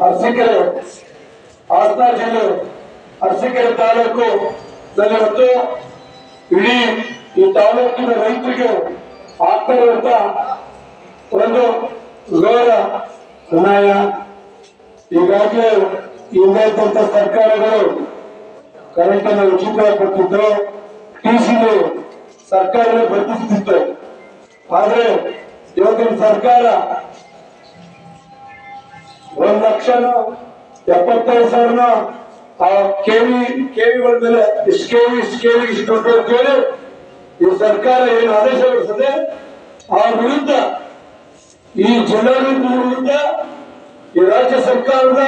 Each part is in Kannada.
ಅರಸೀಕೆರೆ ಹಾಸನ ಜಿಲ್ಲೆ ಅರಸೀಕೆರೆ ತಾಲೂಕು ಇವತ್ತು ಇಡೀ ಈ ತಾಲೂಕಿನ ರೈತರಿಗೆ ಆಗ್ತಾ ಇರುವಂತ ಒಂದು ಘೋರ ಅನ್ಯಾಯ ಈಗಾಗಲೇ ಹಿಂದೆ ಸರ್ಕಾರಗಳು ಕರೆಂಟ್ ಅನ್ನು ಉಚಿತವಾಗಿ ಕೊಟ್ಟಿದ್ರು ಸಿ ಸರ್ಕಾರವೇ ಬರ್ತಿಸ್ತಿತ್ತು ಆದ್ರೆ ಇವತ್ತಿನ ಸರ್ಕಾರ ಒಂದ್ ಲಕ್ಷನ ಎಪ್ಪತ್ತೈದು ಸಾವಿರನ ಆ ಕೆವಿ, ಕೇವಿಗಳ ಮೇಲೆ, ಇಷ್ಟು ಕೇವಿ ಇಷ್ಟು ಕೇವಿ, ಇಷ್ಟು ಕೇಳಿ ಈ ಸರ್ಕಾರ ಏನು ಆದೇಶ ಬಿಡಿಸುತ್ತೆ ಆ ವಿರುದ್ಧ ಈ ಜನರು ವಿರುದ್ಧ ಈ ರಾಜ್ಯ ಸರ್ಕಾರದ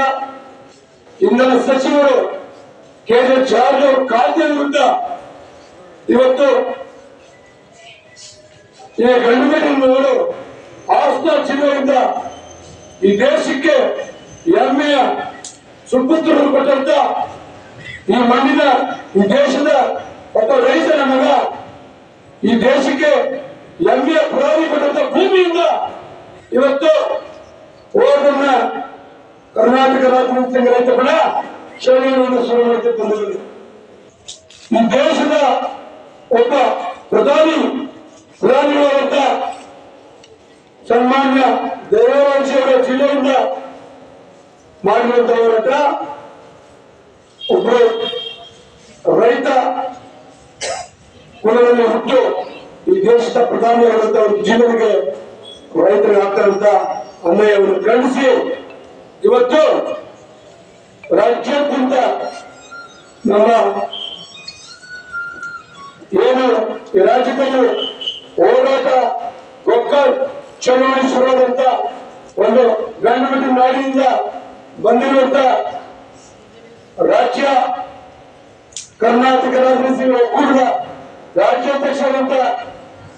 ಇಂಧನ ಸಚಿವರು ಕೇಂದ್ರ ಜಾರ್ಜ್ ಅವ್ರ ಕಾಯ್ದೆ ವಿರುದ್ಧ ಇವತ್ತು ಈ ಗಂಡುಗಳವರು ಆಸ್ತಾ ಜಿಲ್ಲೆಯಿಂದ ಈ ದೇಶಕ್ಕೆ ಎಮ್ಮೆಯ ಸುಪುತ್ರರು ಕೊಟ್ಟಂತ ಈ ಮಣ್ಣಿನ, ಈ ದೇಶದ ಒಬ್ಬ ರೈತನ ಮಗ ಈ ದೇಶಕ್ಕೆ ಹೆಮ್ಮೆಯ ಪುರಾಣಿ ಕೊಟ್ಟಂತ ಭೂಮಿಯಿಂದ ಇವತ್ತು ಓದನ್ನ ಕರ್ನಾಟಕ ರಾಜ್ಯ ರೈತ ಬಣ ಶ್ರೇಣಿಯನ್ನು ಶುರು ಮಾಡುತ್ತೆ ಈ ದೇಶದ ಒಬ್ಬ ಪ್ರಧಾನಿ ಪ್ರಧಾನಿಯಾದಂತ ಸನ್ಮಾನ್ಯ ದೇವರಾಜಿಯವರ ಜಿಲ್ಲೆಯಿಂದ ಮಾಡಿರುವಂತ ಹತ್ರ ಒಬ್ಬರು ರೈತ ಕುಲವನ್ನು ಹುಟ್ಟು ಈ ದೇಶದ ಪ್ರಧಾನಿಯಾದಂತ ಒಂದು ಜಿಲ್ಲೆಗೆ ರೈತರಿಗೆ ಆಗ್ತಾರಂತ ಅನ್ಯಾಯವನ್ನು ಖಂಡಿಸಿ. ಇವತ್ತು ರಾಜ್ಯಾದ್ಯಂತ ನಮ್ಮ ಏನು ಈ ರಾಜ್ಯದಲ್ಲಿ ಹೋರಾಟ ಗೊಕ್ಕಲ್ ಚಳವಳಿ ಶುರುವಾದಂತ ಒಂದು ಗಂಡುಬಿಟ್ಟು ನಾಡಿನಿಂದ ಬಂದಿರುವಂತ ರಾಜ್ಯ ಕರ್ನಾಟಕ ರಾಜ್ಯ ಒಕ್ಕೂಟದ ರಾಜ್ಯಾಧ್ಯಕ್ಷರಾದಂತ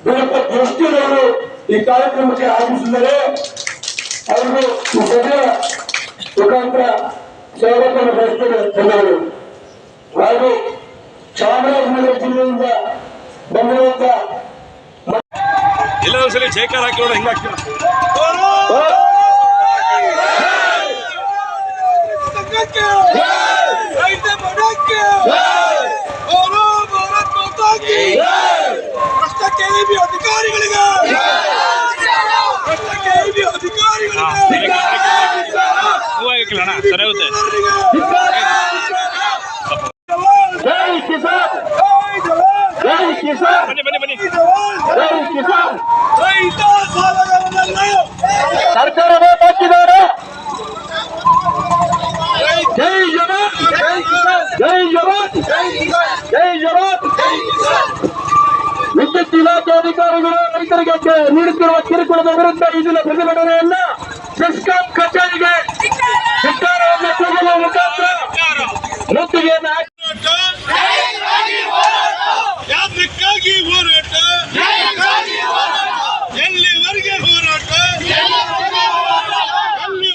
ಬಿಡಪ್ಪ ಜೋಷ್ಟಿರವರು ಈ ಕಾರ್ಯಕ್ರಮಕ್ಕೆ ಆಗಮಿಸಿದರೆ ಅವರು ಸಭೆಯ ಮುಖಾಂತರ ಸ್ವಾಗತವನ್ನು ಬಯಸ್ತೇನೆ. ಧನ್ಯವಾದಗಳು. ಹಾಗೂ ಚಾಮರಾಜನಗರ ಜಿಲ್ಲೆಯಿಂದ ಬಂದಿರುವಂತ ಎಲ್ಲರೂ ಸರಿ ಜೈಕಾರ ಹಾಕಿ ನೋಡ ಹೆಂಗ ಬೋಲೋ ಭಾರತ್ ಮಾತಾ ಕೆಇಬಿ ಅಧಿಕಾರಿಗಳಿಗೆ! ಕೆಇಬಿ ಅಧಿಕಾರಿಗಳಿಗೆ! ಸರಿ ಹೋಗುತ್ತೆ ಜೈ ಕಿಸಾನ್ ಜೈ ಜವಾನ್ ಜೈ ಕಿಸಾನ್ ಬನ್ನಿ ಬನ್ನಿ ಬನ್ನಿ ಜೈ ಜವಾನ್ ಜೈ ಕಿಸಾನ್ ರೈತ ಸಾಲಗಾರನನ್ನು ಸರ್ಕಾರವೇ ಬಾಕಿದ್ದಾರೆ ಜೈ ಜವಾನ್ ಜೈ ಕಿಸಾನ್ ಜೈ ಜವಾನ್ ಜೈ ಕಿಸಾನ್ ಜೈ ಜವಾನ್ ಜೈ ಕಿಸಾನ್ ವಿದ್ಯುತ್ ಇಲಾಖೆ ಅಧಿಕಾರಿಗಳು ರೈತರಿಗೆ ಕೆ- ನೀಡುತ್ತಿರುವ ಕಿರುಕುಳದ ವಿರುದ್ಧ ಈ ದಿನ ಪ್ರತಿಭಟನೆಯನ್ನ ಬೆಸ್ಕಾಂ ಕಚೇರಿಗೆ ಸರ್ಕಾರವನ್ನು ಕೂಗುವ ಮುಖಾಂತರ ಮುತ್ತಿಗೆಯನ್ನು ಹಾಕಿ ಯಾತಕ್ಕಾಗಿ ಹೋರಾಟ ಎಲ್ಲಿವರೆಗೆ ಹೋರಾಟ ಎಲ್ಲಿ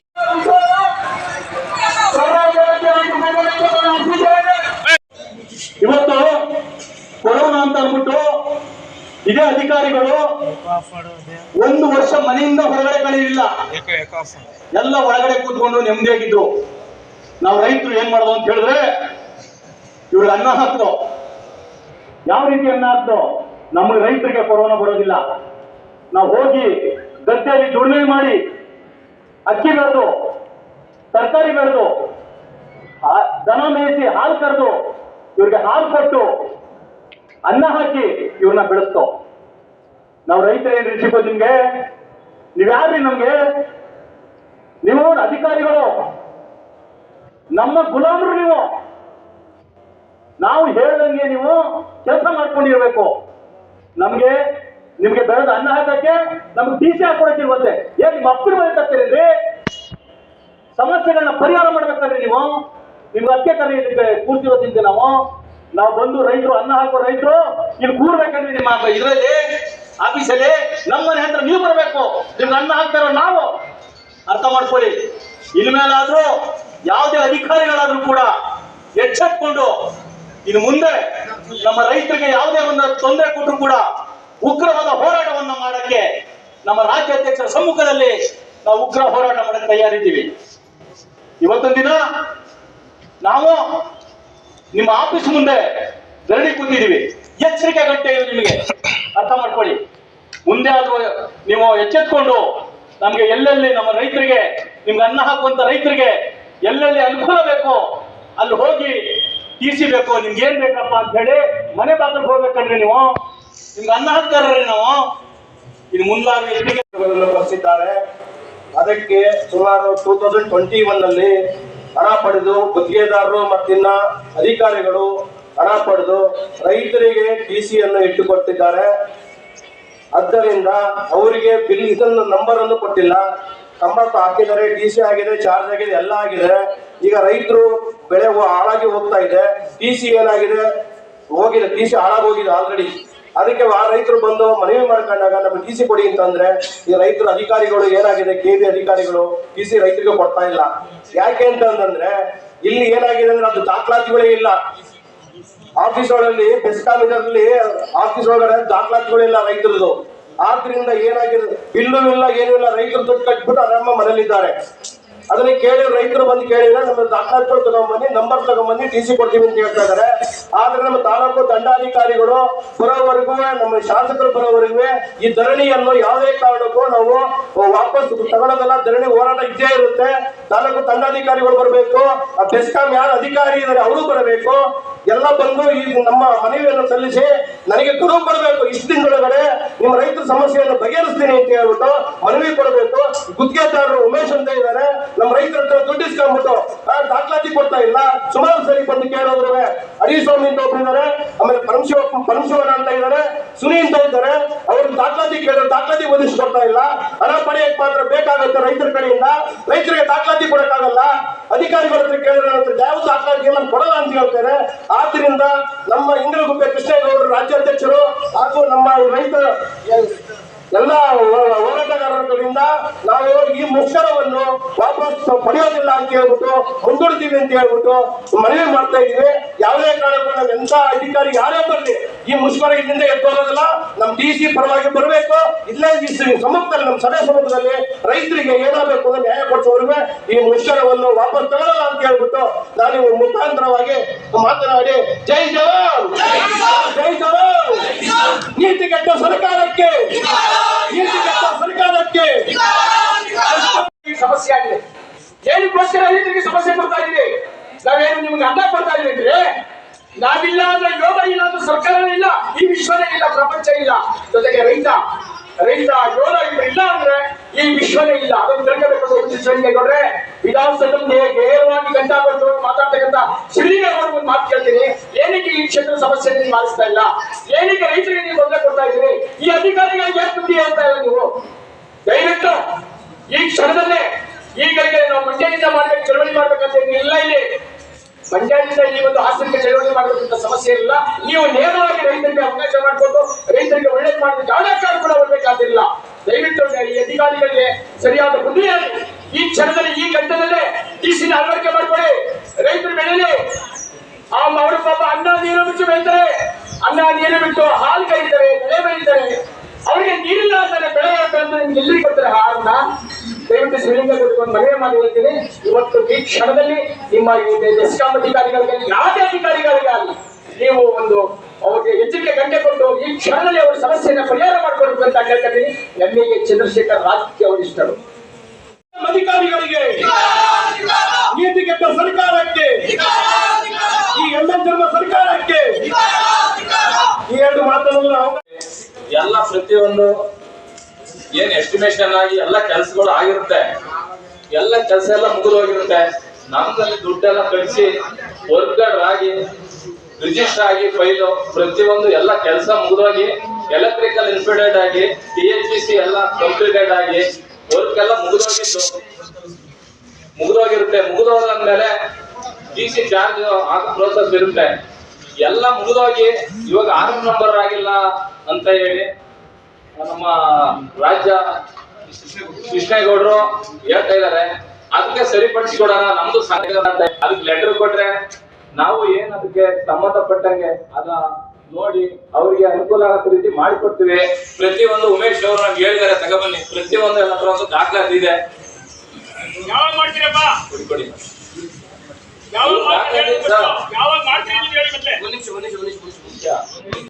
ಇವತ್ತು ಕೊರೋನಾ ಅಂತ ಅಂದ್ಬಿಟ್ಟು ಇದೇ ಅಧಿಕಾರಿಗಳು ಒಂದು ವರ್ಷ ಮನೆಯಿಂದ ಹೊರಗಡೆ ಕಳೆಯಲಿಲ್ಲ ಎಲ್ಲ ಒಳಗಡೆ ಕೂತ್ಕೊಂಡು ನೆಮ್ಮದಿಯಾಗಿದ್ರು ನಾವು ರೈತರು ಏನ್ ಮಾಡೋದು ಅಂತ ಹೇಳಿದ್ರೆ, ಇವ್ರಿಗೆ ಅನ್ನ ಹಾಕ್ದು. ಯಾವ ರೀತಿ ಅನ್ನ ಹಾಕ್ದು? ನಮಗೆ ರೈತರಿಗೆ ಕೊರೋನಾ ಬರೋದಿಲ್ಲ. ನಾವು ಹೋಗಿ ಗದ್ದೆಯಲ್ಲಿ ದುಡಿಮೆ ಮಾಡಿ ಅಕ್ಕಿ ಬೆಳೆದು ತರಕಾರಿ ಬೆಳೆದು ದನ ಮೇಯಿಸಿ ಹಾಲು ಕರೆದು, ಇವ್ರಿಗೆ ಹಾಲು ಕೊಟ್ಟು ಅನ್ನ ಹಾಕಿ ಇವ್ರನ್ನ ಬೆಳೆಸ್ತೋ ನಾವು ರೈತರು ಏನ್ರಿ ಸಿಗೋದು ನಿಮ್ಗೆ? ನೀವ್ಯಾರ್ರಿ ನಮ್ಗೆ? ನೀವು ಅಧಿಕಾರಿಗಳು. ನಮ್ಮ ಗುಲಾಮರು ನೀವು. ನಾವು ಹೇಳ್ದಂಗೆ ನೀವು ಕೆಲಸ ಮಾಡ್ಕೊಂಡಿರ್ಬೇಕು. ನಮ್ಗೆ, ನಿಮ್ಗೆ ಬೆಳೆದ ಅನ್ನ ಹಾಕಕ್ಕೆ ನಮ್ಗೆ ಟಿ ಸಿ ಹಾಕೊಡಕ್ಕಿಲ್ವಂತೆ ಏನ್ ನಿಮ್ಮ ಅಪ್ಪನ ಸಮಸ್ಯೆಗಳನ್ನ ಪರಿಹಾರ ಮಾಡ್ಬೇಕಾದ್ರೆ ನೀವು. ನಿಮ್ಗೆ ಅದಕ್ಕೆ ಕರೀಲಿಕ್ಕೆ ಕೂರ್ತಿರೋದಿಂದ ನಾವು. ನಾವು ಬಂದು ರೈತರು, ಅನ್ನ ಹಾಕೋ ರೈತರು, ಇಲ್ಲಿ ಕೂರ್ಬೇಕಂದ್ರೆ ನಿಮ್ಮ ಇದರಲ್ಲಿ, ಆಫೀಸಲ್ಲಿ. ನಮ್ಮ ಮನೆ ಹತ್ರ ನೀವು ಬರಬೇಕು. ನಿಮ್ಗೆ ಅನ್ನ ಹಾಕ್ತಾರೋ ನಾವು. ಅರ್ಥ ಮಾಡ್ಕೊಳ್ಳಿ. ಇನ್ಮೇಲಾದ್ರೂ ಯಾವುದೇ ಅಧಿಕಾರಿಗಳಾದ್ರೂ ಕೂಡ ಎಚ್ಚೆತ್ಕೊಂಡು ಇನ್ನು ಮುಂದೆ ನಮ್ಮ ರೈತರಿಗೆ ಯಾವುದೇ ಒಂದು ತೊಂದರೆ ಕೊಟ್ಟರು ಕೂಡ ಉಗ್ರವಾದ ಹೋರಾಟವನ್ನು ಮಾಡಕ್ಕೆ ನಮ್ಮ ರಾಜ್ಯಾಧ್ಯಕ್ಷರ ಸಮ್ಮುಖದಲ್ಲಿ ನಾವು ಉಗ್ರ ಹೋರಾಟ ಮಾಡಕ್ಕೆ ತಯಾರಿದ್ದೀವಿ. ಇವತ್ತೊಂದು ದಿನ ನಾವು ನಿಮ್ಮ ಆಫೀಸ್ ಮುಂದೆ ಧರಣಿ ಕೂತಿದ್ದೀವಿ. ಎಚ್ಚರಿಕೆ ಗಂಟೆ ನಿಮಗೆ. ಅರ್ಥ ಮಾಡ್ಕೊಳ್ಳಿ. ಮುಂದೆ ಆದ್ರೂ ನೀವು ಎಚ್ಚೆತ್ಕೊಂಡು ನಮ್ಗೆ ಎಲ್ಲೆಲ್ಲಿ ನಮ್ಮ ರೈತರಿಗೆ, ನಿಮ್ಗೆ ಅನ್ನ ಹಾಕುವಂತ ರೈತರಿಗೆ ಎಲ್ಲೆಲ್ಲಿ ಅನುಕೂಲ ಬೇಕು ಅಲ್ಲಿ ಹೋಗಿ ಟಿ ಬೇಕು ನಿಮ್ಗೆ ಏನ್ ಬೇಕಪ್ಪ ಅಂತ ಹೇಳಿ ಮನೆ ಬಾಗಿಲು ಹೋಗ್ಬೇಕಂದ್ರೆ ನೀವು, ನಿಮ್ಗೆ ಅನ್ನ ಹಾಕ್ತಾರ್ರಿ ನಾವು. ಇದು ಮುಂದಾಗಿ ಬರ್ತಿದ್ದಾರೆ ಅದಕ್ಕೆ ಸುಮಾರು ಟೂ ತೌಸಂಡ್ ಟ್ವೆಂಟಿ ಒನ್ ಅಲ್ಲಿ ಹಣ ಪಡೆದು ಗುತ್ತಿಗೆದಾರರು ಮತ್ತಿನ್ನ ಅಧಿಕಾರಿಗಳು ಹಣ ಪಡೆದು ರೈತರಿಗೆ ಟಿ ಸಿಯನ್ನು ಇಟ್ಟುಕೊಟ್ಟಿದ್ದಾರೆ. ಆದ್ದರಿಂದ ಅವರಿಗೆ ಬಿಲ್ ಇದನ್ನು ನಂಬರ್ ಅನ್ನು ಕೊಟ್ಟಿಲ್ಲ. ತಂಬಾಕು ಹಾಕಿದ್ದಾರೆ, ಡಿ ಸಿ ಆಗಿದೆ ಚಾರ್ಜ್ ಆಗಿದೆ, ಎಲ್ಲ ಆಗಿದೆ. ಈಗ ರೈತರು ಬೆಳೆ ಹಾಳಾಗಿ ಹೋಗ್ತಾ ಇದೆ. ಡಿ ಸಿ ಏನಾಗಿದೆ? ಹೋಗಿದೆ, ಡಿ ಸಿ ಹಾಳಾಗೋಗಿದೆ ಆಲ್ರೆಡಿ ಅದಕ್ಕೆ ಆ ರೈತರು ಬಂದು ಮನವಿ ಮಾಡ್ಕೊಂಡಾಗ ನಮ್ಗೆ ಟಿ ಸಿ ಕೊಡಿ ಅಂತಂದ್ರೆ, ಈ ರೈತರ ಅಧಿಕಾರಿಗಳು ಏನಾಗಿದೆ, ಕೆ ಬಿ ಅಧಿಕಾರಿಗಳು ಟಿ ಸಿ ರೈತರಿಗೆ ಕೊಡ್ತಾ ಇಲ್ಲ. ಯಾಕೆ ಅಂತಂದ್ರೆ, ಇಲ್ಲಿ ಏನಾಗಿದೆ ಅಂದ್ರೆ ಅದು ದಾಖಲಾತಿಗಳೇ ಇಲ್ಲ. ಆಫೀಸ್ ಒಳಗಲ್ಲಿ ಬೆಸ್ಕಾಂ ಇದರಲ್ಲಿ ಆಫೀಸ್ ಒಳಗಡೆ ದಾಖಲಾತಿಗಳಿಲ್ಲ ರೈತರದು ಆದ್ರಿಂದ ಏನಾಗಿದೆ? ಇಲ್ಲೂ ಇಲ್ಲ, ಏನೂ ಇಲ್ಲ, ರೈತರು ದುಡ್ಡು ಕಟ್ಬಿಟ್ಟು ಆರಾಮ ಮನೇಲಿದ್ದಾರೆ. ಅದನ್ನ ಕೇಳಿ ರೈತರು ಬಂದು ಕೇಳಿದ್ರೆ ನಮ್ಮ ದಾಖಲಾತಿಗಳು ತಗೊಂಬನ್ನಿ ನಂಬರ್ ತಗೊಂಬನ್ನಿ ಟಿ ಸಿ ಕೊಡ್ತೀವಿ ಅಂತ ಹೇಳ್ತಾ ಇದಾರೆ ಆದ್ರೆ ನಮ್ಮ ತಾಲೂಕು ದಂಡಾಧಿಕಾರಿಗಳು ಬರೋವರೆಗೂ, ನಮ್ಮ ಶಾಸಕರು ಬರೋವರೆಗೂ ಈ ಧರಣಿಯನ್ನು ಯಾವುದೇ ಕಾರಣಕ್ಕೂ ನಾವು ವಾಪಸ್ ತಗೊಳ್ಳೋದಲ್ಲ. ಧರಣಿ ಹೋರಾಟ ಇದ್ದೇ ಇರುತ್ತೆ. ತಾಲೂಕು ದಂಡಾಧಿಕಾರಿಗಳು ಬರಬೇಕು. ಬೆಸ್ಕಾಂ ಯಾರು ಅಧಿಕಾರಿ ಇದ್ದಾರೆ, ಅವರು ಬರಬೇಕು. ಎಲ್ಲ ಬಂದು ಈ ನಮ್ಮ ಮನವಿಯನ್ನು ಸಲ್ಲಿಸಿ ನನಗೆ ಗಡುವು ಬರಬೇಕು ಇಷ್ಟು ತಿಂಗಳೊಳಗಡೆ ನಿಮ್ಮ ರೈತರ ಸಮಸ್ಯೆಯನ್ನು ಬಗೆಹರಿಸ್ತೀನಿ ಅಂತ ಹೇಳ್ಬಿಟ್ಟು ಮನವಿ ಕೊಡಬೇಕು. ಗುತ್ತಿಗೆದಾರರು ಉಮೇಶ್ ಅಂತ ಇದ್ದಾರೆ. ನಮ್ಮ ರೈತರ ಹತ್ರ ದುಡ್ಡು ಇಸ್ಕೊಂಡ್ಬಿಟ್ಟು ಆ, ದಾಖಲಾತಿ ಕೊಡ್ತಾ ಇಲ್ಲ. ಸುಮಾರು ಸರಿ ಬಂದು ಕೇಳೋದ್ರೆ ಹರಿಸ್ವಾಮಿ ಆಮೇಲೆ ಪರಮಶಿವ ಪರಮಶಿವನ ಅಂತ ಇದ್ದಾರೆ. ಸುನಿ ಅಂತ ಇದ್ದಾರೆ. ಅವರು ದಾಖಲಾತಿ ಕೇಳಿದ್ರೆ ದಾಖಲಾತಿ ಒದಗಿಸ್ಕೊಡ್ತಾ ಇಲ್ಲ. ಹಣ ಪಡೆಯಕ್ಕೆ ಮಾತ್ರ ಬೇಕಾಗುತ್ತೆ ರೈತರ ಕಡೆಯಿಂದ. ರೈತರಿಗೆ ದಾಖಲಾತಿ ಕೊಡಕ್ಕಾಗಲ್ಲ. ಅಧಿಕಾರಿಗಳ ಹತ್ರ ಕೇಳಿದ್ರೆ ಯಾವ ದಾಖಲಾತಿ ನಾನು ಕೊಡಲ್ಲ ಅಂತ ಹೇಳ್ತಾರೆ ಆದ್ರಿಂದ ನಮ್ಮ ಇಂದ್ರಗುಪ್ಪೆ ಕೃಷ್ಣೇಗೌಡರು ರಾಜ್ಯಾಧ್ಯಕ್ಷರು ಹಾಗೂ ನಮ್ಮ ರೈತ ಎಲ್ಲ ಹೋರಾಟಗಾರರ ಕಡೆಯಿಂದ ನಾವು ಈ ಮುಷ್ಕರವನ್ನು ವಾಪಸ್ ಪಡೆಯೋದಿಲ್ಲ ಅಂತ ಹೇಳ್ಬಿಟ್ಟು ಮುಂದೂಡ್ತೀವಿ ಅಂತ ಹೇಳ್ಬಿಟ್ಟು ಮನವಿ ಮಾಡ್ತಾ ಇದೀವಿ ಯಾವುದೇ ಕಾರಣಕ್ಕೂ ಎಂತ ಅಧಿಕಾರಿ ಯಾರೇ ಬರಲಿ ಈ ಮುಷ್ಕರ ಇಲ್ಲಿಂದ ಎದ್ದೋಗೋದಿಲ್ಲ ನಮ್ಮ ಡಿ ಸಿ ಪರವಾಗಿ ಬರಬೇಕು. ಇಲ್ಲೇ ಈ ನಮ್ಮ ಸಭೆ ಸಮ್ಮುಖದಲ್ಲಿ ರೈತರಿಗೆ ಏನಾಗಬೇಕು ಅಂತ ನ್ಯಾಯ ಕೊಡಿಸೋರಿಗೆ ಈ ಮುಷ್ಕರವನ್ನು ವಾಪಸ್ ತಗೊಳ್ಳಲ್ಲ ಅಂತ ಹೇಳ್ಬಿಟ್ಟು ನಾನು ಮುಖಾಂತರವಾಗಿ ಮಾತನಾಡಿ, ಜೈ ಜವಾನ್! ಜೈ ಜವಾನ್! ನೀತಿಗೆಟ್ಟ ಸರ್ಕಾರಕ್ಕೆ! ನೀತಿಗೆಟ್ಟ ಸರ್ಕಾರಕ್ಕೆ! ಈ ಸಮಸ್ಯೆ ಆಗಿದೆ. ಏನಕ್ಕೋಸ್ಕರ ರೈತರಿಗೆ ಸಮಸ್ಯೆ ಕೊಡ್ತಾ ಇದ್ದೀವಿ ನಾವೇನು ನಿಮ್ಗೆ ಅನ್ನ ಬರ್ತಾ ಇದ್ದೀವಿ ಅಂದ್ರೆ? ನಾವಿಲ್ಲ ಅಂದ್ರೆ ಯೋಗ ಇಲ್ಲ ಅಂದ್ರೆ ಸರ್ಕಾರ ಇಲ್ಲ, ಈ ವಿಶ್ವನೇ ಇಲ್ಲ, ಪ್ರಪಂಚ ಇಲ್ಲ. ಜೊತೆಗೆ ರೈತ ರೈತ ಯೋಗ ಇಲ್ಲ ಅಂದ್ರೆ ಈ ವಿಶ್ವನೇ ಇಲ್ಲ. ಅದನ್ನು ತಿಳ್ಕೋಬೇಕು ಕೊಡ್ರೆ ವಿಧಾನಸಭೆ ನೇರವಾಗಿ ಗಂಟಾ ಬಂದು ಮಾತಾಡ್ತಕ್ಕಂಥ ಅವರು ಒಂದು ಮಾತು ಕೇಳ್ತೀನಿ. ಏನಕ್ಕೆ ಈ ಕ್ಷೇತ್ರ ಸಮಸ್ಯೆ ನೀವು ಮಾಡಿಸ್ತಾ ಇಲ್ಲ? ಏನಕ್ಕೆ ರೈತರಿಗೆ ನೀವು ತೊಂದರೆ ಕೊಡ್ತಾ ಇದ್ದೀರಿ? ಈ ಅಧಿಕಾರಿಗಳಿಗೆ ಯಾಕೆ ಬುದ್ಧಿ ಅಂತ ಇಲ್ಲ ನೀವು? ದಯವಿಟ್ಟು ಈ ಕ್ಷಣದಲ್ಲೇ ಈಗಲೇ ನಾವು ಮಂಡ್ಯದಿಂದ ಮಾಡ್ಬೇಕು, ಚಳವಳಿ ಮಾಡ್ಬೇಕಂತ ಇಲ್ಲ ಇಲ್ಲಿ. ಮಂಡ್ಯದಿಂದ ಈ ಒಂದು ಹಾಸನಕ್ಕೆ ಚಳವಳಿ ಮಾಡಬೇಕಂತ ಸಮಸ್ಯೆ ಇಲ್ಲ. ನೀವು ನೇರವಾಗಿ ರೈತರಿಗೆ ಅವಕಾಶ ಮಾಡಿಕೊಟ್ಟು ರೈತರಿಗೆ ಒಳ್ಳೇದು ಮಾಡಿದ ಕಾರಣ ಕೂಡ ಬರಬೇಕಾದಿಲ್ಲ ದಯವಿಟ್ಟು ಈ ಅಧಿಕಾರಿಗಳಿಗೆ ಸರಿಯಾದ ಬುದ್ಧಿ. ಈ ಕ್ಷಣದಲ್ಲಿ, ಈ ಗಂಟೆದಲ್ಲೇ ಟಿಸಿನ ಅಳವಡಿಕೆ ಮಾಡ್ಕೊಳ್ಳಿ. ರೈತರು ಬೆಳೆಯಲಿ. ಆ ಅವರು ಪಾಪ ಅನ್ನ ನೀರು ಬಿಟ್ಟು ಬೆಳೀತಾರೆ. ಅನ್ನ ನೀರು ಬಿಟ್ಟು ಹಾಲು ಕರೀತಾರೆ, ಬೆಳೆ ಬೆಳೀತಾರೆ. ಅವರಿಗೆ ನೀರಿಲ್ಲ ಅಂತಾನೆ ಬೆಳೆ ಅಂತ ನಿಮ್ಗೆ ಎಲ್ಲಿ ಕೊಡ್ತಾರೆ ಹಾಲನ್ನ ದಯವಿಟ್ಟು ಶ್ರೀಲಿಂಗ ಒಂದು ಮನವಿ ಮಾಡಿ ಹೇಳ್ತೀನಿ. ಇವತ್ತು ಈ ಕ್ಷಣದಲ್ಲಿ ನಿಮ್ಮ ಈ ಎಸ್ಕಾಂ ಅಧಿಕಾರಿಗಳಿಗೆ ಯಾವುದೇ ಅಧಿಕಾರಿಗಳಿಗೆ ನೀವು ಒಂದು ಅವರಿಗೆ ಎಚ್ಚರಿಕೆ ಗಂಟೆ ಕೊಟ್ಟು ಈ ಕ್ಷಣದಲ್ಲಿ ಅವರ ಸಮಸ್ಯೆಯನ್ನು ಪರಿಹಾರ ಮಾಡ್ಕೊಡ್ಬೇಕು ಅಂತ ಕೇಳ್ತೀನಿ. ಎಂ ಎ ಚಂದ್ರಶೇಖರ್ ರಾಜಕೀಯ ಇಷ್ಟರು. ಅಧಿಕಾರಿಗಳಿಗೆ ನೀತಿ ನೀತಿಗೆಟ್ಟ ಸರ್ಕಾರಕ್ಕೆ, ಈ ಎಂ ಎನ್ ಜನ್ಮ ಸರ್ಕಾರಕ್ಕೆ ಈ ಎರಡು ಮಾತನ್ನು ನಾವು ಎಲ್ಲ ಪ್ರತಿಯೊಂದು ಏನ್ ಎಸ್ಟಿಮೇಶನ್ ಆಗಿ ಎಲ್ಲ ಕೆಲಸಗಳು ಆಗಿರುತ್ತೆ. ಎಲ್ಲ ಕೆಲಸ ಎಲ್ಲ ಮುಗಿದು ಹೋಗಿರುತ್ತೆ ನಮ್ದಲ್ಲಿ ದುಡ್ಡೆಲ್ಲ ಕಳಿಸಿ ವರ್ಕರ್ ಆಗಿ ರಿಜಿಸ್ಟರ್ ಆಗಿ ಫೈಲು, ಪ್ರತಿಯೊಂದು ಎಲ್ಲ ಕೆಲಸ ಮುಗಿದೋಗಿ ಎಲೆಕ್ಟ್ರಿಕಲ್ ಇನ್ಸ್ಪೆಕ್ಟೆಡ್ ಆಗಿ ಟಿ ಎಚ್ ಪಿ ಸಿ ಎಲ್ಲ ಕಂಪ್ಲೀಟೆಡ್ ಆಗಿ ವರ್ಕ್ ಎಲ್ಲ ಮುಗಿದೋಗಿತ್ತು ಮುಗಿದೋಗಿರುತ್ತೆ. ಮುಗಿದೋದ್ಮೇಲೆ ಡಿ ಸಿ ಚಾರ್ಜ್ ಆಗೋ ಪ್ರೋಸೆಸ್ ಇರುತ್ತೆ. ಎಲ್ಲ ಮುಗಿದೋಗಿ, ಇವಾಗ ಆರು ನಂಬರ್ ಆಗಿಲ್ಲ ಅಂತ ಹೇಳಿ ನಮ್ಮ ರಾಜ್ಯ ಕೃಷ್ಣೇಗೌಡರು ಹೇಳ್ತಾ ಇದಾರೆ ಅದಕ್ಕೆ ಸರಿಪಡಿಸಿಕೊಡೋಣ ನಮ್ದು ಸಂಘ ಅದಕ್ಕೆ ಲೆಟರ್ ಕೊಟ್ರೆ ನಾವು ಏನ್ ಅದಕ್ಕೆ ಸಂಬಂಧಪಟ್ಟಂಗೆ ಅದ ನೋಡಿ ಅವ್ರಿಗೆ ಅನುಕೂಲ ಆಗೋ ರೀತಿ ಮಾಡಿಕೊಡ್ತೀವಿ. ಪ್ರತಿಯೊಂದು ಉಮೇಶ್ ಅವರು ನಮ್ಗೆ ಹೇಳಿದಾರೆ ತಗೊಬನ್ನಿ ಪ್ರತಿಯೊಂದು ಹತ್ರ ಒಂದು ದಾಖಲಾತಿ ಇದೆ. ಯಾವಾಗ ಮಾಡ್ತೀರಪ್ಪ? ಕೊಡಿ ಯಾವಾಗ ಮಾಡ್ತೀರಿ ಹೇಳಿ ಮತ್ತೆ. ಒಂದ್ ನಿಮಿಷ ಒಂದ್ ನಿಮಿಷ ಒಂದ್ ನಿಮಿಷ.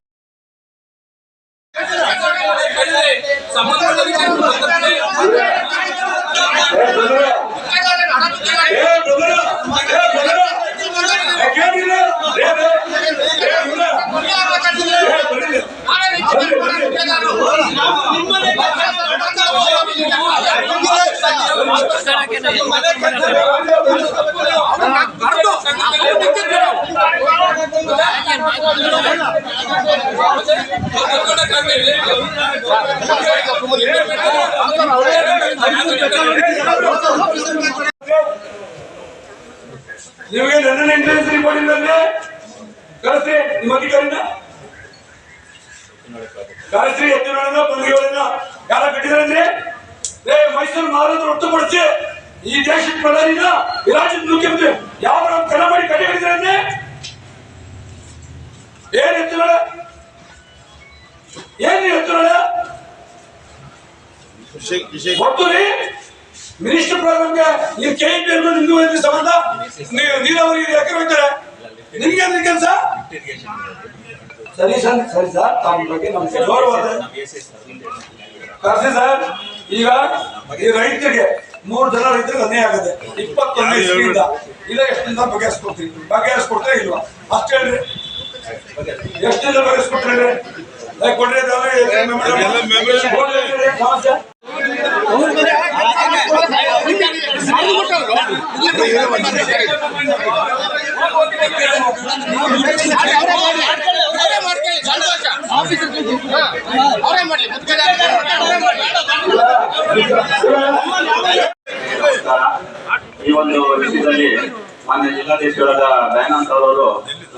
ಒಂದ್ ನಿಮಿಷ ನಿಮಗೆ ನನ್ನ ಎಂಟ್ರೆನ್ಸ್ ರಿಪೋರ್ಟ್ ಇಲ್ಲಂದ್ರೆ ಕಳಿಸ್ರಿ ನಿಮ್ಮ ಅಧಿಕಾರಿನ. ಕಳಿಸ್ರಿ ಎತ್ತಿನ ಬಂದಿಗಳನ್ನ ಯಾರ ಕಟ್ಟಿದ್ರಂದ್ರೆ ಏ, ಮೈಸೂರು ಮಹಾರಾಜರು ಹೊರತುಪಡಿಸಿ ಈ ದೇಶದ ಪ್ರಧಾನಿನ ಈ ರಾಜ್ಯದ ಮುಖ್ಯಮಂತ್ರಿ ಯಾವ ಕಣ ಮಾಡಿ ಕಟ್ಟಿ ಕಟ್ಟಿದ್ರಂದ್ರೆ ಏನ್ ಎತ್ತುಗಳ? ಏನ್ ಎತ್ತುಗಳ? ಒಟ್ಟು ರೀ. ಮಿನಿಸ್ಟರ್ ಪ್ರೋಗ್ರಾಮ್ಗೆ ನೀವು ಕೆ ಪಿ ನಿಮ್ದು ಏನ್ರಿ ಸಂಬಂಧ ನೀವು ನೀರಾವರಿ ಯಾಕೆ ಹೋಗ್ತಾರೆ? ನಿಮ್ಗೆ ಅಂದ್ರೆ ಕೆಲಸ? ಸರಿ ಸರ್ ಸರಿ ಸರ್. ತಮ್ಮ ಬಗ್ಗೆ ನಮ್ಗೆ ಗೌರವ. ಕರ್ಸಿ ಸರ್ ಈಗ ಈ ರೈತರಿಗೆ ಮೂರು ಜನ ರೈತರಿಗೆ ಅನ್ಯಾಯ ಆಗುತ್ತೆ. ಇಪ್ಪತ್ತೊಂದು ಇಸ್ವಿಯಿಂದ. ಇಲ್ಲ ಎಷ್ಟಿಂದ ಬಗೆಹರಿಸ್ಕೊಡ್ತೀವಿ ಬಗೆಹರಿಸ್ಕೊಡ್ತೀರಾ ಇಲ್ವಾ? ಅಷ್ಟೇ ಹೇಳ್ರಿ. ಎಷ್ಟಿಂದ ಕೊಡ್ರಿ ಅದಾವೆ, ಕೊಡ್ರಿ, ಸಮಸ್ಯೆ. ಈ ಒಂದು ವಿಷಯದಲ್ಲಿ ಮಾನ್ಯ ಜಿಲ್ಲಾಧೀಶರಾದ ದಯಾನಂದ್ ಅವರು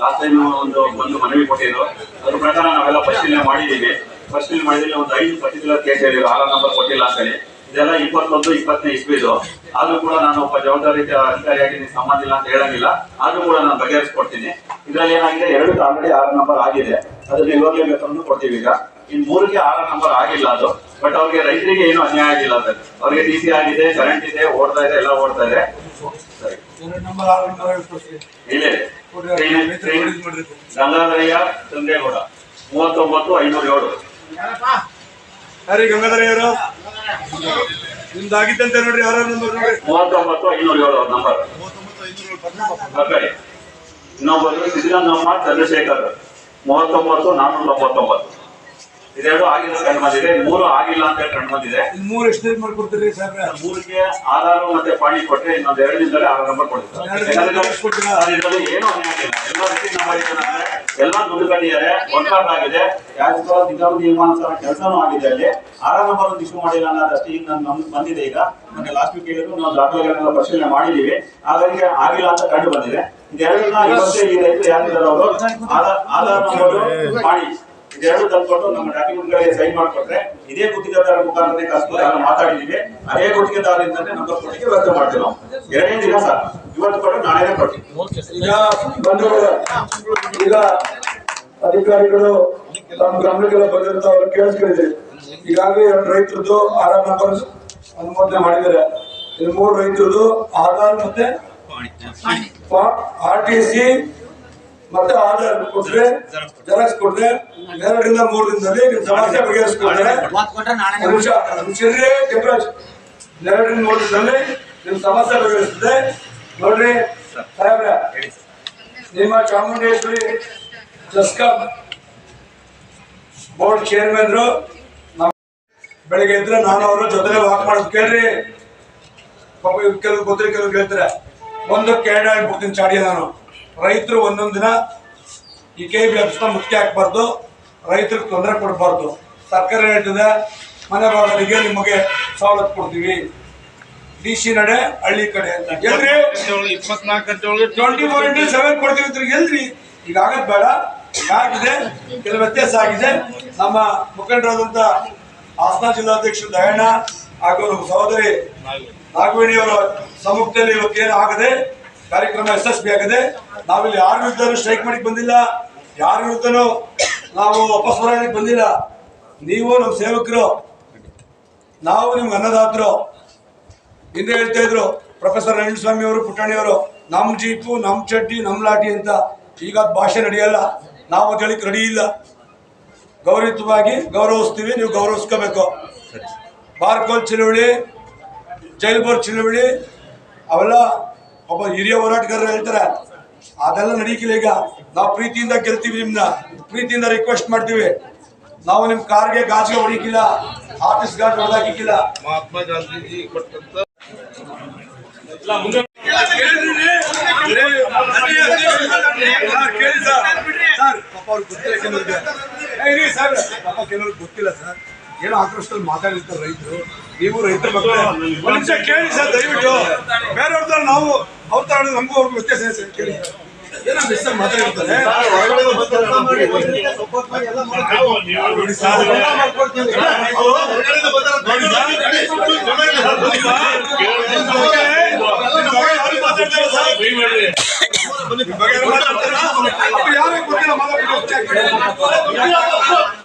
ಲಾಸ್ಟ್ ಟೈಮ್ ಒಂದು ಒಂದು ಮನವಿ ಕೊಟ್ಟಿದ್ರು. ಅದ್ರ ಪ್ರಕಾರ ನಾವೆಲ್ಲ ಪರಿಶೀಲನೆ ಮಾಡಿದ್ದೀವಿ. ಪರಿಶೀಲನೆ ಮಾಡಿದ್ರೆ ಒಂದು ಐದು ಪರ್ಟಿಕ್ಯುಲರ್ ಕೇಸ್ ಹೇಳಿದ್ರು. ಆಧಾರ್ ನಂಬರ್ ಕೊಟ್ಟಿಲ್ಲ ಅಂತ ಹೇಳಿ ಇದೆಲ್ಲ ಇಪ್ಪತ್ತೊಂದು, ಇಪ್ಪತ್ತನೇ ಇಸ್ವಿದು. ಆದ್ರೂ ಕೂಡ ನಾನು ಒಬ್ಬ ಜವಾಬ್ದಾರಿ ಅಧಿಕಾರಿಯಾಗಿ ನೀವು ಸಂಬಂಧ ಇಲ್ಲ ಅಂತ ಹೇಳಂಗಿಲ್ಲ. ಆದ್ರೂ ಕೂಡ ನಾನು ಬಗೆಹರಿಸ್ಕೊಡ್ತೀನಿ. ಇದ್ರಲ್ಲಿ ಏನಾಗಿದೆ? ಎರಡು ಆಲ್ರೆಡಿ ಆರು ನಂಬರ್ ಆಗಿದೆ. ಅದನ್ನ ಇವಾಗಲೇ ಬೇಕಾದ್ರೂ ಕೊಡ್ತೀವಿ ಈಗ. ಇನ್ ಮೂರಕ್ಕೆ ಆರು ನಂಬರ್ ಆಗಿಲ್ಲ ಅದು. ಬಟ್ ಅವ್ರಿಗೆ ರೈತರಿಗೆ ಏನು ಅನ್ಯಾಯ ಆಗಿಲ್ಲ ಸರ್ ಅವ್ರಿಗೆ ಡಿ ಸಿ ಆಗಿದೆ ಕರೆಂಟ್ ಇದೆ, ಓಡ್ತಾ ಇದೆ, ಎಲ್ಲ ಓಡ್ತಾ ಇದೆ. ಗಂಗಾಧರಯ್ಯ ಚಂದ್ರೇಗೌಡ ಮೂವತ್ತೊಂಬತ್ತು, ಐನೂರ ಏಳು. ಯಾರಿ ಗಂಗಾಧರಯ್ಯರು ನಿಮ್ದು ಆಗಿತ್ತಂತೆ ನೋಡ್ರಿ ಯಾರು ನಂಬರ್ ನೋಡ್ರಿ. ಮೂವತ್ತೊಂಬತ್ತು ಐನೂರ ಏಳು ಅವ್ರ ನಂಬರ್ ಬರ್ಬೇಡಿ ಇನ್ನೊಬ್ಬರು ಸಿದ್ದರಾಮಯ್ಯ ಚಂದ್ರಶೇಖರ್. ಮೂವತ್ತೊಂಬತ್ತು ನಾನ್ನೂರ ತೊಂಬತ್ತೊಂಬತ್ತು. ಇದೆರಡು ಆಗಿಲ್ಲ ಕಂಡು ಬಂದಿದೆ. ಮೂರು ಆಗಿಲ್ಲ ಅಂತ ಹೇಳಿ ಕಂಡು ಬಂದಿದೆ ಮೂರು ಎಷ್ಟು ಮಾಡ್ಕೊಡ್ತೀರಿ ಸರ್ ಮೂರಿಗೆ ಆಧಾರ ಮತ್ತೆ ಪಾಣಿ ಕೊಟ್ರೆ ಇನ್ನೊಂದು ಎರಡು ದಿನದಲ್ಲಿ ಆರು ನಂಬರ್ ಕೊಡ್ತಾರೆ? ಇದರಲ್ಲಿ ಏನು ಆಗಿಲ್ಲ. ಎಲ್ಲ ರೀತಿ ನಮ್ಮ ಎಲ್ಲ ದುಡ್ಡು ಕಟ್ಟಿದ್ದಾರೆ ವರ್ಕೌಟ್ ಆಗಿದೆ. ಯಾವ್ದು ನಿಗಮ ನಿಯಮಾನುಸಾರ ಕೆಲಸನೂ ಆಗಿದೆ ಅಲ್ಲಿ. ಆಧಾರ್ ನಂಬರ್ ಒಂದು ಇಶ್ಯೂ ಮಾಡಿಲ್ಲ ಅನ್ನೋದಷ್ಟೇ ಈಗ ನನ್ ನಮ್ಗೆ ಬಂದಿದೆ ಈಗ. ಮತ್ತೆ ಲಾಸ್ಟ್ ವೀಕ್ ಹೇಳಿದ್ರು ನಾವು ದಾಖಲೆಗಳನ್ನ ಪರಿಶೀಲನೆ ಮಾಡಿದೀವಿ. ಹಾಗಾಗಿ ಆಗಿಲ್ಲ ಅಂತ ಕಂಡು ಬಂದಿದೆ. ಇದೆರಡನ್ನ ಇವತ್ತೇ ಈ ರೈತರು ಯಾರಿದ್ದಾರೆ ಅವರು? ಆಧಾರ್ ಆಧಾರ್ ನಂಬರ್ ಮಾಡಿ ಇದೆರಡು ತಂದ್ಕೊಟ್ಟು ನಮ್ಮ ಡಾಕ್ಯುಮೆಂಟ್ ಗಳಿಗೆ ಸೈನ್ ಮಾಡಿಕೊಟ್ರೆ ಇದೇ ಗುತ್ತಿಗೆದಾರ ಮುಖಾಂತರ ಕಸ್ಬದಾರ ಮಾತಾಡಿದ್ದೀವಿ ಅದೇ ಗುತ್ತಿಗೆದಾರರಿಂದಲೇ ನಮ್ಮ ಕೊಟ್ಟಿಗೆ ವ್ಯವಸ್ಥೆ ಮಾಡ್ತೀವಿ ನಾವು. ಎರಡನೇ ದಿನ ಸರ್ ಇವತ್ತು ಕೊಟ್ಟು ನಾಳೆನೇ ಕೊಟ್ಟು ಈಗ ಅಧಿಕಾರಿಗಳು ತಮ್ಮ ಗಮನಕ್ಕೆಲ್ಲ ಬಂದಂತ ಅವ್ರು ಕೇಳಿಸ್ಕೊಂಡಿದೆ. ಈಗಾಗಲೇ ಎರಡು ರೈತರದ್ದು ಆಧಾರ್ ನಂಬರ್ ಅನುಮೋದನೆ ಮಾಡಿದ್ದಾರೆ. ಇನ್ನು ಮೂರು ರೈತರದ್ದು ಆಧಾರ್ ಮತ್ತೆ ಆರ್ ಟಿ ಸಿ ಮತ್ತೆ ಆಧಾರ್ ಕೊಟ್ರೆ, ಜೆರಾಕ್ಸ್ ಕೊಟ್ರೆ, ಎರಡರಿಂದ ಮೂರು ದಿನದಲ್ಲಿ ನಿಮ್ ಸಮಸ್ಯೆ ಬಗೆಹರಿಸ್ಕೊಂಡ್ರೆ ದೇವರಾಜ್ ಎರಡರಿಂದ ಮೂರು ದಿನದಲ್ಲಿ ನಿಮ್ ಸಮಸ್ಯೆ ಬಗೆಹರಿಸ್ತದೆ. ನೋಡ್ರಿ ನಿಮ್ಮ ಚಾಮುಂಡೇಶ್ವರಿ ಜಸ್ಕಾಂ ಬೋರ್ಡ್ ಚೇರ್ಮನ್ ಬೆಳಗ್ಗೆ ಇದ್ರೆ ನಾನು ಅವರು ಜೊತೆ ವಾಕ್ ಮಾಡೋದು ಕೇಳ್ರಿ. ಕೆಲವು ಗೊತ್ತಿರಿ ಕೆಲವು ಕೇಳ್ತಾರೆ. ಒಂದು ಕೇರಳ ಚಾಡಿಯ ನಾನು. ರೈತರು ಒಂದೊಂದು ದಿನ ಈ ಕೆ ಬಿ ಆಫೀಸ್ನ ಮುಖ್ಯ ಹಾಕ್ಬಾರ್ದು. ರೈತರಿಗೆ ತೊಂದರೆ ಕೊಡಬಾರ್ದು. ಸರ್ಕಾರ ಹೇಳ್ತದೆ, ಮನೆ ಭಾಗಗಳಿಗೆ ನಿಮಗೆ ಸವಲತ್ತು ಕೊಡ್ತೀವಿ. ಡಿ ಸಿ ನಡೆ, ಹಳ್ಳಿ ಕಡೆ ಎಲ್ರಿ? ಸೆವೆನ್ ಕೊಡ್ತೀವಿ ಎಲ್ರಿ? ಈಗ ಆಗದ್ ಬೇಡ. ಆಗಿದೆ. ಕೆಲವು ವ್ಯತ್ಯಾಸ ಆಗಿದೆ. ನಮ್ಮ ಮುಖಂಡರಾದಂತ ಹಾಸನ ಜಿಲ್ಲಾಧ್ಯಕ್ಷ ದಯಣ್ಣ ಹಾಗೂ ಸಹೋದರಿ ನಾಗವೇಣಿ ಅವರ ಸಮ್ಮುಖದಲ್ಲಿ ಇವತ್ತೇನು ಆಗದೆ ಕಾರ್ಯಕ್ರಮ ಯಶಸ್ವಿ ಆಗದೆ ನಾವಿಲ್ಲಿ ಯಾರ ವಿರುದ್ಧನೂ ಸ್ಟ್ರೈಕ್ ಮಾಡಿಕ್ ಬಂದಿಲ್ಲ. ಯಾರ ವಿರುದ್ಧನೂ ನಾವು ಅಪಸ್ಮರಣೆಗೆ ಬಂದಿಲ್ಲ. ನೀವು ನಮ್ಮ ಸೇವಕರು ನಾವು ನಿಮ್ಗೆ ಅನ್ನದಾತರು. ಹಿಂದೆ ಹೇಳ್ತಾ ಇದ್ರು ಪ್ರೊಫೆಸರ್ ಸ್ವಾಮಿ ಅವರು ಪುಟ್ಟಣಿ ಅವರು ನಮ್ ಜೀಪು ನಮ್ಮ ಚಡ್ಡಿ ನಮ್ಮ ಲಾಟಿ ಅಂತ. ಈಗ ಭಾಷೆ ನಡೆಯಲ್ಲ. ನಾವು ಅದ್ ಹೇಳಿಕ್ ರೆಡಿ ಇಲ್ಲ. ಗೌರವಯುತವಾಗಿ ಗೌರವಿಸ್ತೀವಿ ನೀವು ಗೌರವಿಸ್ಕೋಬೇಕು. ಬಾರ್ಕೋಲ್ ಚಿಲುವಳಿ ಜೈಲ್ಬೋರ್ ಚಿಲುವಳಿ ಚಳುವಳಿ ಅವೆಲ್ಲ ಒಬ್ಬ ಹಿರಿಯ ಹೋರಾಟಗಾರರು ಹೇಳ್ತಾರೆ ಅದೆಲ್ಲ ನಡೀಕಿಲ್ಲ ಈಗ. ನಾವು ಪ್ರೀತಿಯಿಂದ ಗೆಲ್ತೀವಿ ನಿಮ್ನ. ಪ್ರೀತಿಯಿಂದ ರಿಕ್ವೆಸ್ಟ್ ಮಾಡ್ತೀವಿ. ನಾವು ನಿಮ್ ಕಾರ್ಗೆ ಗಾಜಿಗೆ ಹೊಡಿಕಿಲ್ಲ ಆಫೀಸ್ ಗಾಜ್ ಹೊಡೆದಾಕಿಲ್ಲ ಮಹಾತ್ಮ ಗಾಂಧೀಜಿ ಕೊಟ್ಟಂತ ಕೇಳಿ ಸರ್ ಸರ್. ಪಾಪ ಅವ್ರಿಗೆ ಗೊತ್ತಿಲ್ಲ ಕೆಲವ್ರಿಗೆ ಸರ್. ಪಾಪ ಕೆಲವ್ರಿಗೆ ಗೊತ್ತಿಲ್ಲ ಸರ್. ಏನೋ ಆಕ್ರೋಶದಲ್ಲಿ ಮಾತಾಡಿರ್ತಾರೆ ರೈತರು. ನೀವು ರೈತರ ಬಗ್ಗೆ ಕೇಳಿ ಸರ್ ದಯವಿಟ್ಟು. ಬೇರೆಯವ್ರ ನಾವು ಅವ್ರ ತರ ನಮಗೂ ಅವ್ರಿಗೂ ವ್ಯತ್ಯಾಸ ಇದೆ ಸರ್ ಕೇಳಿ ಏನೋ ಮಿಸ್ ಮಾತಾಡಿರ್ತಾರೆ ಯಾರು ಗೊತ್ತಿಲ್ಲ ಮಾತಾಡ್ತಾರೆ